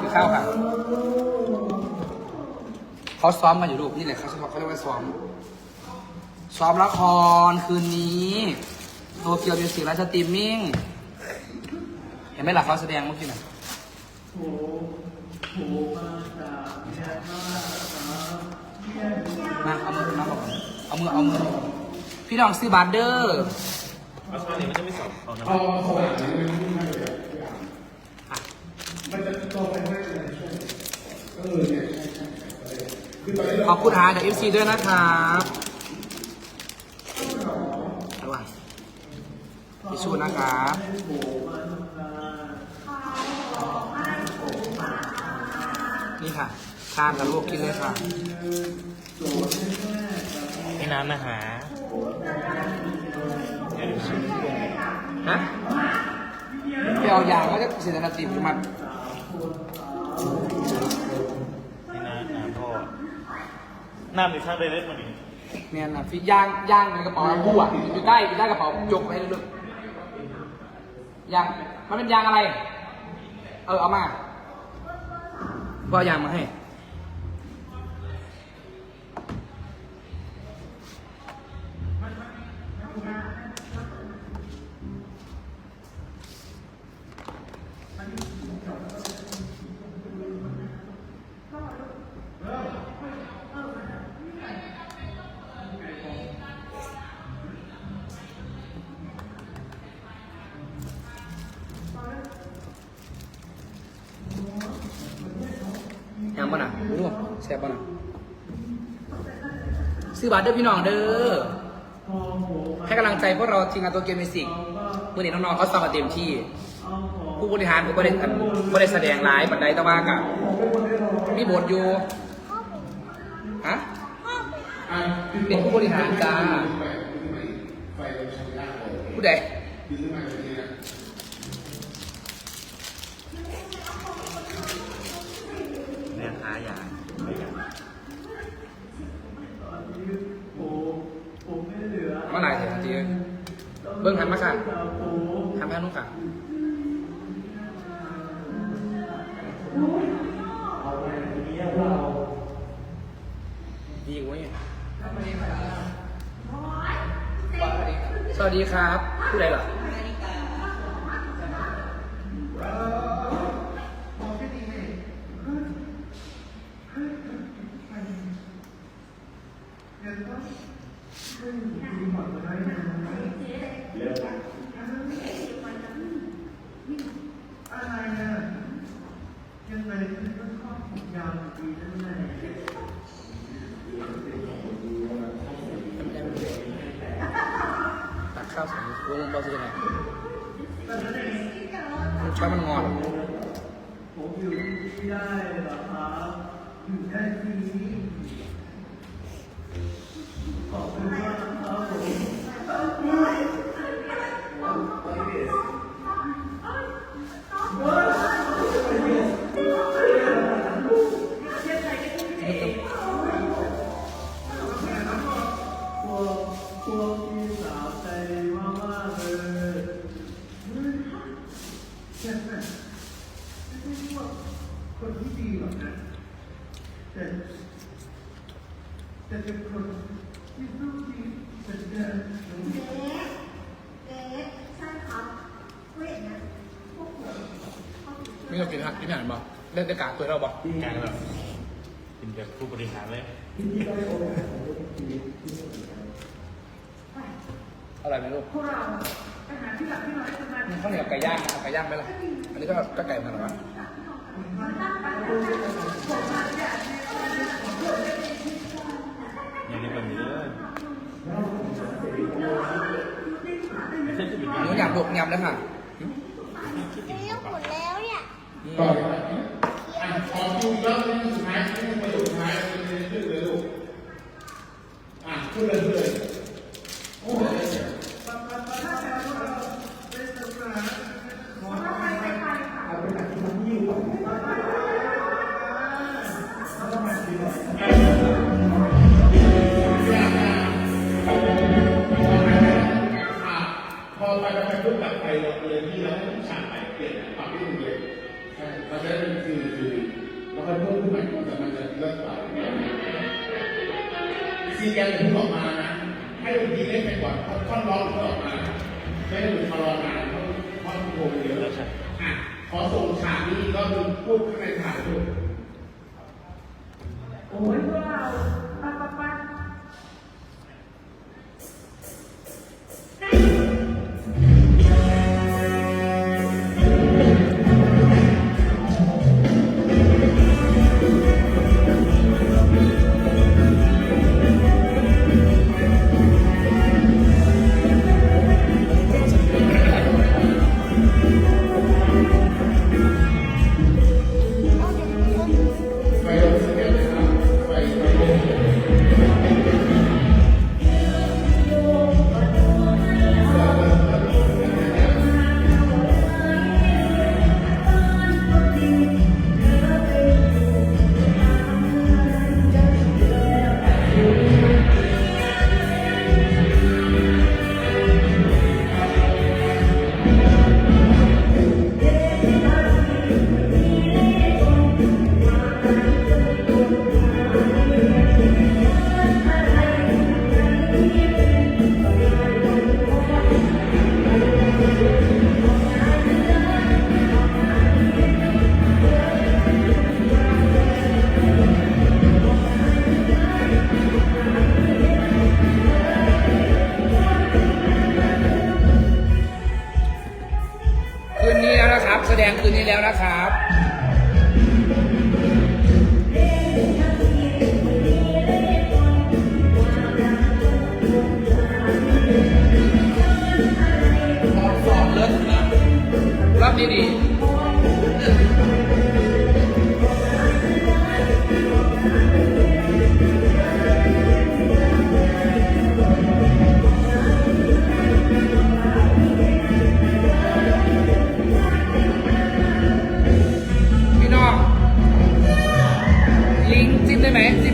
กินข้าวค่ะเขาซ้อมมาอยู่ลูกนี่แหละเขาเขาเรียกว่าซ้อม ซ้อมละครคืนนี้โตเกียวมิวสิกไลฟ์สตรีมมิ่ง เห็นไหมล่ะเขาแสดงเมื่อกี้น่ะมาเอามือมาบอกก่อนเอามือ เอามือ พี่น้องซื้อบัตรเดอร์เอาช้อนนี้มันจะไม่สอบเอาน้ำเอาสว่างนี่ มันจะโตไปม่ได้เลยเออเนี่ยใช่ใช่คือตอนนี้ขอบคุณหาจากเอฟซีด้วยนะครับระวังพิชูนะครับนี่ค่ะทานกับลูกกินเลยค่ะให้น้ำมาหาเดี๋ยวดูชิมฮะไปเอายางก็จะเสียนาทีมันให้น้ำน้ น้ำในช่างได้เล็กมาดิเนี่ยนะฟิย่างย่างในกระเป๋าผู้อะอยู่ใต้อยู่ใต้กระเป๋ายกไปให้ลึกๆยางมันเป็นยางอะไร เออเอามาก็ยางมาให้ ซ่บบ้านซื้อบัตรเด้อพี่น้องเด้อ ให้กำลังใจพวกเราทีมงานตัวเกมมิสิกเมื่อนี้น้องๆเขาซ้อมมาเต็มที่ ผู้บริหารก็ไม่ได้ได้แสดงไลฟ์บันไดต่ว่ากับมีบทอยู่ ฮะ เป็นผู้บริหารจ้าผู้ใดเนี่ยค้ายา เมื่อไหร่เถอะจี เบิ้งหันมาค่ะหันไปทางนู้นค่ะดีกว่าเนี่ยสวัสดีครับผู้ใดเหรอ ตักข้าวใส่วงเราซื้อยังไงมันช้อนมันงอนผมอยู่ที่ได้เหรอ ไม่ต้องกินฮะกินอาหารบ่เล่นได้กากตัวเราบ่กลางแบบเป็นแบบผู้บริหารเลยอร่อยไหมลูกพวกเราไปหาที่หลับที่นอนให้สบายข้าวเหนียวไก่ย่างนะเอาไก่ย่างไหมล่ะ อันนี้ก็ก็ไก่เหมือนกันเหรอวะอย่างนี้แบบนี้เลยไม่ใช่ที่เป็นหนูอยากลูกยำเลยค่ะเลี้ยวหมดแล้วเนี่ย ต่อไปอะขอคิวแล้วสุดท้ายให้ประโยคสุดท้ายเป็นเพื่อนเลยลูกอะขึ้นเลยขึ้นเลย ซีแกนถึงออกมานะให้ดนตรีเล่นไปก่อนท่อนร้องถึงออกมาไม่ได้ถึงมารอนานเพราะเพราะโงเยอะใช่อะขอส่งฉากนี้ก็คือพูดข้างในฉากด้วยโอ้ยพวกเรา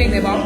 မိတ်တယ်ပေါ့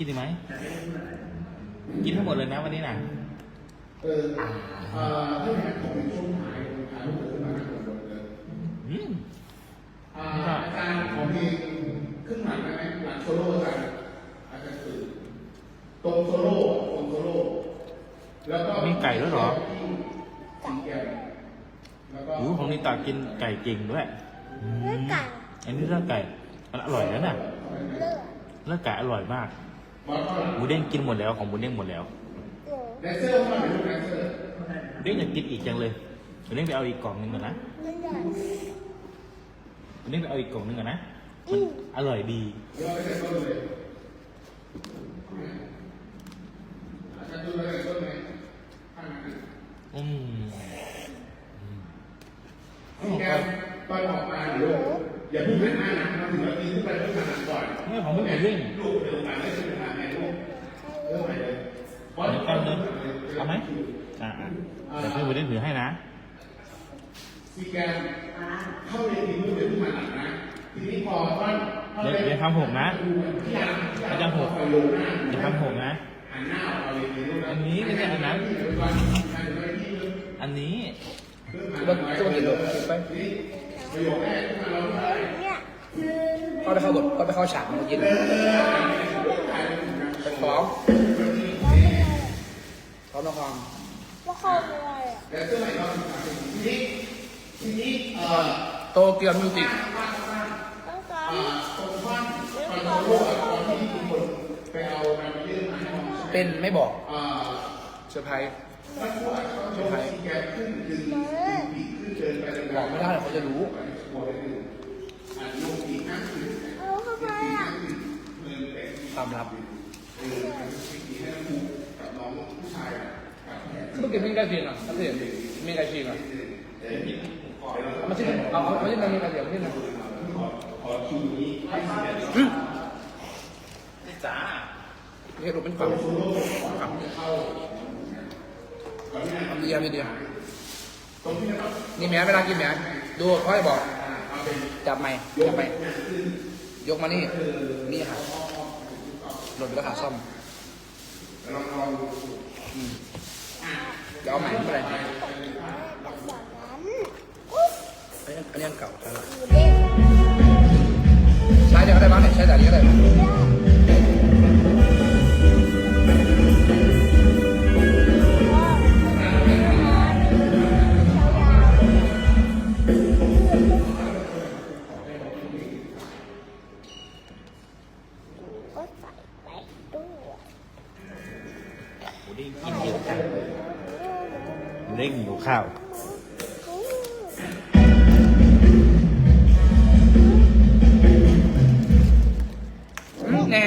รอกินดีไหม กินทั้งหมดเลยนะวันนี้น่ะเออเอ่อถ้าอย่างนั้นขอเป็นช่วงท้ายถ่ายรูปขึ้นมาหน้าผมเลยอืมอ่าอาจารย์ขอเพลงขึ้นหลังได้ไหมหลังโซโล่อาจารย์อาจารย์คือตรงโซโล่ตรงโซโล่แล้วก็มีไก่ด้วยเหรอสีแก้มแล้วก็อู้ของนิตากินไก่เก่งด้วยอืเลือดมไก่อันนี้เลือดไก่มันอร่อยแล้วน่ะเลือดเลือดไก่อร่อยมากบอสเข้า หลังหมูเด้งกินหมดแล้วของหมูเด้งหมดแล้วเลือดแดนเซอร์เข้าหลังลูกแดนเซอร์หมูเด้งอยากกินอีกจังเลยหมูเด้งไปเอาอีกกล่องหนึงก่อนนะเลือดหมูเด้งไปเอาอีกกล่องหนึงก่อนนะมันอร่อยดีเดี๋ยวไปใส่ต้นเลยอาจารย์ดูอะไรต้นไหมข้างหลังอืมพี่แกตอนออกมาลูกอย่าเพิ่งหันหน้านะมาถึงนาทีขึ้นไปเพิ่งหันหลังก่อนนี่ของพี่หมูเด้ง ลูกเดินมาไม่ใช่ปัญหาไงลูกเริ่มใหม่เลยบอส เดี๋ยวแป๊บนึงเอาไหมอ่าๆแต่พี่หมูเด้งถือให้นะพี่แกเข้าในทีมือเดี๋ยวเพิ่งหันหลังนะทีนี้พอตอนเดี๋ยวเดี๋ยวทำหกนะพี่ยามพี่ยามอาจารย์หกไปลงหน้าอย่าทำหกนะหันหน้าออกเลยทีนู้นอันนี้ไม่ใช่อันนั้นเดี๋ยวก่อนหันไปที่นึงอันนี้เริ่มหันจะไปมาจะมากินหรอไปนี่ประโยคแรกที่มาเราได้เนี่ยเข้าไปเข้าบทเข้าไปเข้าฉากเมื่อกี้เลยไปฟ้อง พร้อมละครว่าเขาเป็นอะไรอะแล้วเสื้อใหม่เราทีนี้ทีนี้เอ่อโตเกียวมิวสิกต้องการอ่าตรงท่อนตอนเราลูกอะตอนที่ทุกคนไปเอานำไปยื่นมาให้น้องใช่ไหมเป็นไม่บอกอ่าเซอร์ไพรส์ถ้าผู้อะเขาโชว์สีแกขึ้นดึงดึงปีกขึ้นเดินไปเดินบอกไม่ได้หรอกเขาจะรู้บอกเลยดึงอ่าลูกปีกข้างขึ้นเอาเข้าไปอะเดินไปความลับ เออปีกให้น้องผู้กับน้องผู้ชายอะกับแขกเมื่อกี้ไม่ใกล้เคียงอะถ้าเห็นไม่ใกล้เคียงอะเอามาที่ไหนเอาเอามาที่ไหนมีอะไรเดี๋ยวมาที่ไหนขอคิวนี้ให้สีแดงจ้าเฮ้ยรูปเป็นฝั่งฝั่งเดียวเดียวนี่แม้เวลากินแม้ดูเขาให้บอก จับไหมจับไหมยกมานี่ นี่ค่ะหล่นไปแล้วขาซ่อม ลองลองอืมจะเอาใหม่เมื่อไหร่แบบนั้นอุ๊ยอันนี้อันนี้อันเก่าใช่ไหมอยู่เด้งใช้เดี๋ยวก็ได้บ้างเนี่ยใช้แต่นี้ก็ได้บ้าง ข้าวอืมแน่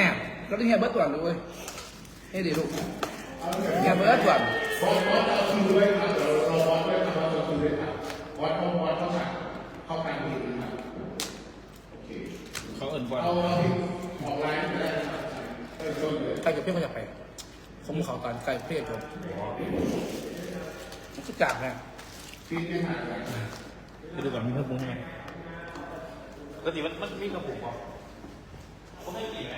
ก็ต้องเฮียเบิร์ตตรวจด้วยให้ดีลูกเฮียเบิร์ตตรวจบอสบอสเอาคิวไว้ครับเดี๋ยวเราบอสไว้ครับเราคิวไว้ครับบอสเขาบอสเขาสั่งเข้าการผลิตนะครับโอเคเขาเอินบอลเอาออกไลน์ไม่ได้นะครับเออต้นเลยใครจะเพี้ยนก็จะไปผมเขาตอนไกลเพี้ยนจน สุดจากเนี่ยฟีดไม่ห่างกันไปดูก่อนมีเครื่องปรุงให้ไหมปกติมันมันมีเครื่องปรุงป่ะเขาไม่กี่ไหม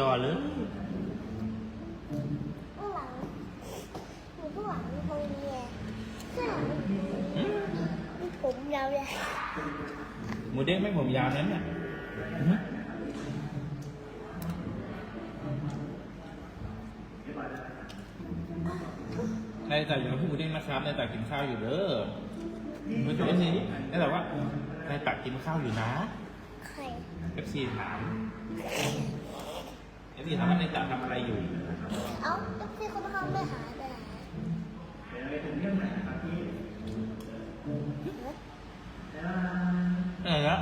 จอเลยข้างหลังอยู่ข้างหลังมีคนเมียข้างหลังหืมมีผมยาวเลยหมูเด้งไม่ผมยาวนั้นน่ะหืมนายจ่ายอยู่กับพี่หมูเด้งนะครับนายจ่ายกินข้าวอยู่เด้อมาดูเอฟซีนี่นายแต่ว่านายตักกินข้าวอยู่นะใครเอฟซีถาม เอฟซีถามว่านายจ่ายทำอะไรอยู่เอ้าพี่เขาทำไม่หาแต่เออแล้ว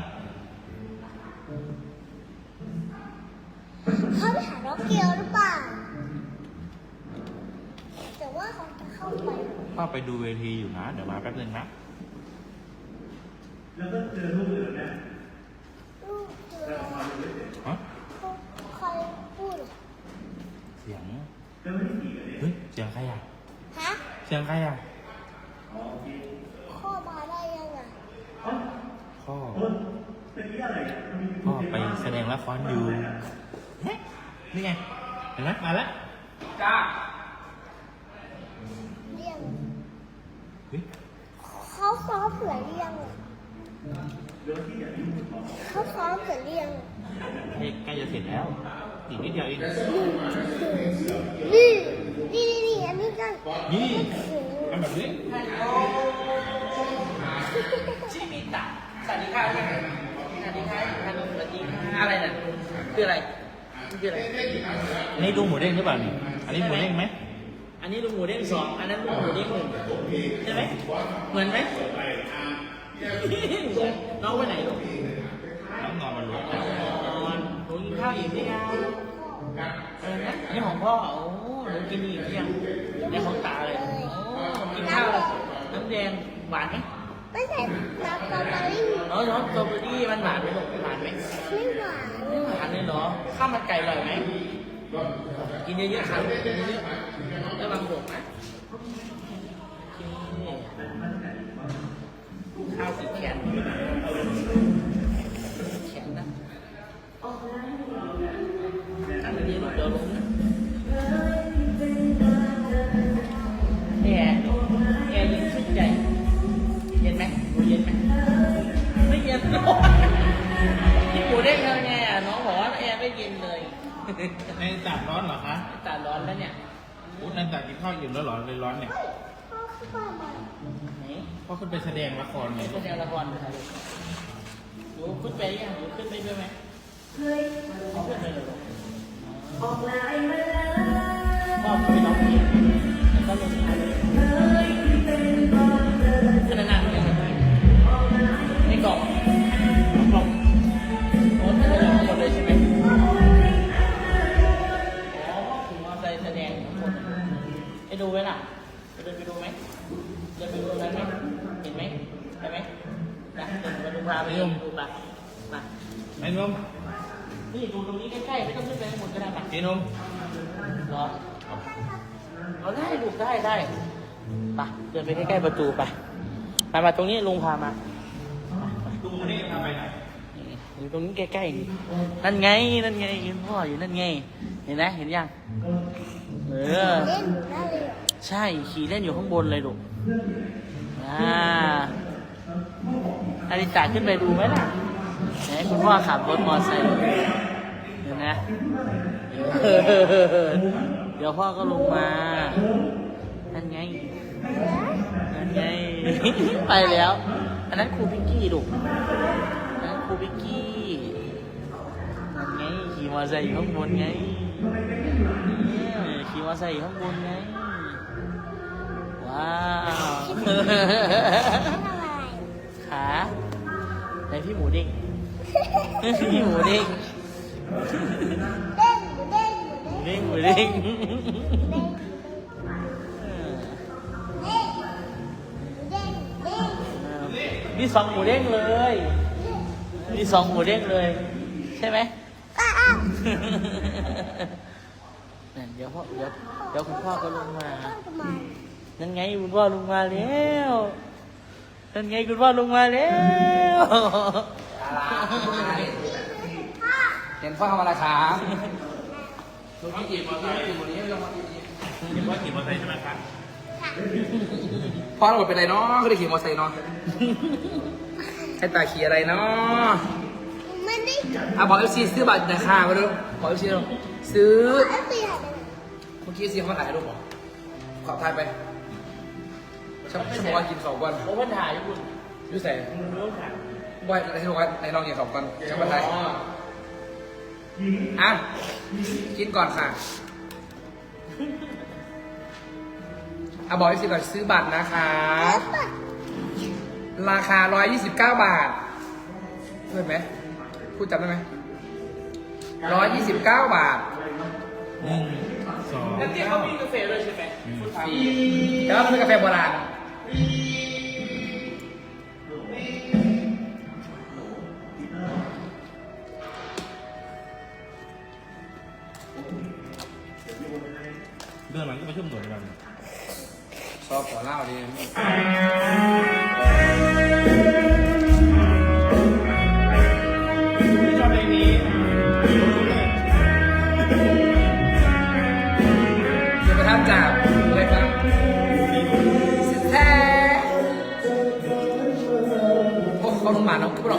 เขาไปหาน้องเกียวหรือเปล่า แต่ว่าเขาจะเข้าไปพ่อไปดูเวทีอยู่นะ เดี๋ยวมาแป๊บนึงนะ แล้วก็เจอลูกเลยนะลูกเจอ ฮะ เขาใครพูดอะ เสียง ก็ไม่ได้ขี่กันเลย เฮ้ย เสียงใครอะ ฮะ เสียงใครอะพ่อมาได้ยังไงพ่อเป็นที่อะไรอะมันมีพ่อไปแสดงละครอยู่เฮ้ยนี่ไงเห็นไหมมาแล้วจ้าเรียงเฮ้ยเขาซ้อมเผื่อเรียงอะเขาซ้อมเผื่อเรียงใกล้ใกล้จะเสร็จแล้วอีกนิดเดียวเองนี่ นี่นี่นี่อันนี้ก็นี่โอ้โหทำแบบนี้ชิมิตะสวัสดีค่ะสวัสดีค่ะสวัสดีค่ะอะไรน่ะคืออะไรคืออะไรนี่ดูหมูเด้งหรือเปล่านี่อันนี้หมูเด้งไหมอันนี้ลุงหมูเด้งสองอันนั้นลุงหมูเด้งหนึ่งใช่ไหมเหมือนไหมน้องไปไหนลูกน้องนอนมาลุ้นนอนหนูกินข้าวอิ่มหรือยัง เออนะอันนี้ของพ่อ โอ้หนูกินอิ่มหรือยังในของตาเลย โอ้กินข้าวแล้วน้ำแดงหวานไหมไม่ใช่น้ำสตรอเบอรี่เออน้องสตรอเบอรี่มันหวานไหมลูกหวานไหมไม่หวานไม่หวานเลยเหรอ ข้าวมันไก่อร่อยไหมกินเยอะๆครับกินเยอะๆแล้วบางบวกนะข้าวสีแขน เย็นเลย ในจัดร้อนเหรอคะอากาศร้อนแล้วเนี่ยอุ๊ยในจัดกินข้าวอยู่แล้วเหรอเลยร้อนเนี่ยพ่อขึ้นมาใหม่ไหนพ่อขึ้นไปแสดงละครไงแสดงละครเลยลูกหนูขึ้นไปยังหนูขึ้นไปด้วยไหมเคยขึ้นไปเลยเหรอออกไลน์มาแล้วพ่อขึ้นไปร้องเพลงแล้วก็ลงมาเลย ไปดูไหมล่ะไปเดินไปดูไหมเดินไปดูได้ไหมเห็นไหมได้ไหมนะเดินมาดูพาไปดูปะมาไอ้นมนี่ดูตรงนี้ใกล้ๆไม่ต้องขึ้นไปข้างบนก็ได้ปะกินนมรอเอาได้ลูกได้ได้ไปเดินไปใกล้ๆประตูไปมามาตรงนี้ลุงพามาดูหมูเด้งทำไปไหนอยู่ตรงนี้ใกล้ๆนี่นั่นไงนั่นไงยืนพ่ออยู่นั่นไง เห็นไหมเห็นยัง เออ ใช่ขี่เล่นอยู่ข้างบนเลยลูกอ่าอาริตาขึ้นไปดูไหมล่ะไหนคุณพ่อขับรถมอเตอร์ไซค์เห็นไหมเออเดี๋ยวพ่อก็ลงมานั่นไงนั่นไง ไปแล้ว อันนั้นครูพิกกี้ลูกอันนั้นครูพิกกี้นั่นไงขี่มอเตอร์ไซค์อยู่ข้างบนไงขี่มอเตอร์ไซค์อยู่ข้างบนไง ว้าวทำอะไรขาไหนพี่หมูเด้งพี่หมูเด้งเด้งหมูเด้งหมูเด้งเด้งหมูเด้งเด้งเออเด้งเด้งมีสองหมูเด้งเลยมีสองหมูเด้งเลย ใช่ไหมอะอะนั่นเดี๋ยวพ่อเดี๋ยวเดี๋ยวคุณพ่อก็ลงมา ต้องประมาณนั่นไงคุณพ่อลงมาแล้วนั่นไงคุณพ่อลงมาแล้วพ่อเห็นพ่อทำอะไรครับพรถขี่มอเตอร์ไซค์ขี่มอเตอร์ไซค์ลงมาขี่คิดว่าขี่มอเตอร์ไซค์ใช่ไหมครับพ่อเราเป็นไรเนาะก็ได้ขี่มอเตอร์ไซค์เนาะให้ตาขี่อะไรเนาะไม่ได้อะบอกเอฟซีซื้อบัตรนะคะมาดูบอกเอฟซีซื้อเอฟซีหายไปไหนเมื่อกี้ซีเขามาถ่ายรูปเหรอขอถ่ายไป ฉันฉันบอกว่ากินสองวันเพราะว่าถ่ายญี่ปุ่นยูใส่เรื่องถ่ายบอยฉันบอกว่าในลองกินสองวันฉันมาถ่ายอะกินก่อนค่ะอะบอกเอฟซีก่อนซื้อบัตรนะคะ ราคา 129 บาทเห็นไหมพูดจำได้ไหม 129 บาทหนึ่งสองแล้วที่เขามีกาแฟด้วยใช่ไหมฟรีแต่ว่ามันเป็นกาแฟโบราณ เดินหลังก็ไปชุ่มหน่วยกัน ชอบขอเล่าดี